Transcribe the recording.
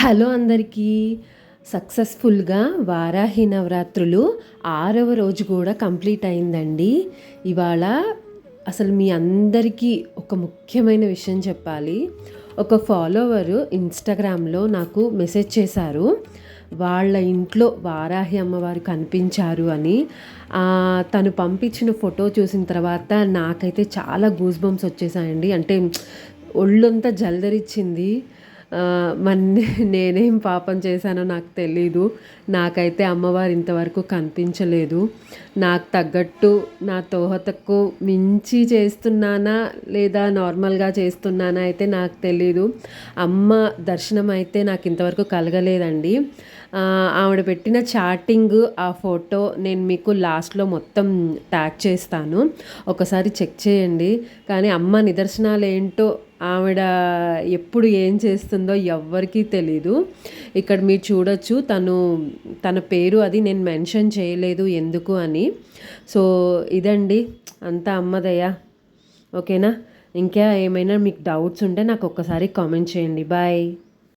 Hello అందరికీ. సక్సెస్ఫుల్గా వారాహి నవరాత్రులు ఆరవ రోజు కూడా కంప్లీట్ అయిందండి. ఇవాళ అసలు మీ అందరికీ ఒక ముఖ్యమైన విషయం చెప్పాలి. ఒక ఫాలోవరు ఇన్స్టాగ్రామ్లో నాకు మెసేజ్ చేశారు. వాళ్ళ ఇంట్లో వారాహి అమ్మవారు కనిపించారు అని. తను పంపించిన ఫోటో చూసిన తర్వాత నాకైతే చాలా గూస్ బంప్స్ వచ్చేసాయండి. అంటే ఒళ్ళంతా జల్దరిచ్చింది. మన నేనేం పాపం చేశానో నాకు తెలీదు. నాకైతే అమ్మవారు ఇంతవరకు కనిపించలేదు. నాకు తగ్గట్టు నా తోహతకు మించి చేస్తున్నానా లేదా నార్మల్గా చేస్తున్నానా అయితే నాకు తెలీదు. అమ్మ దర్శనం అయితే నాకు ఇంతవరకు కలగలేదండి. ఆవిడ పెట్టిన చాటింగ్ ఆ ఫోటో నేను మీకు లాస్ట్లో మొత్తం ట్యాగ్ చేస్తాను. ఒకసారి చెక్ చేయండి. కానీ అమ్మ నిదర్శనాలు ఏంటో ఆవిడ ఎప్పుడు ఏం చేస్తుందో ఎవ్వరికీ తెలీదు. ఇక్కడ మీరు చూడొచ్చు తను తన పేరు అది నేను మెన్షన్ చేయలేదు ఎందుకు అని. సో ఇదండి. అంతా అమ్మదయ్యా ఓకేనా? ఇంకా ఏమైనా మీకు డౌట్స్ ఉంటే నాకు ఒక్కసారి కామెంట్ చేయండి. బాయ్.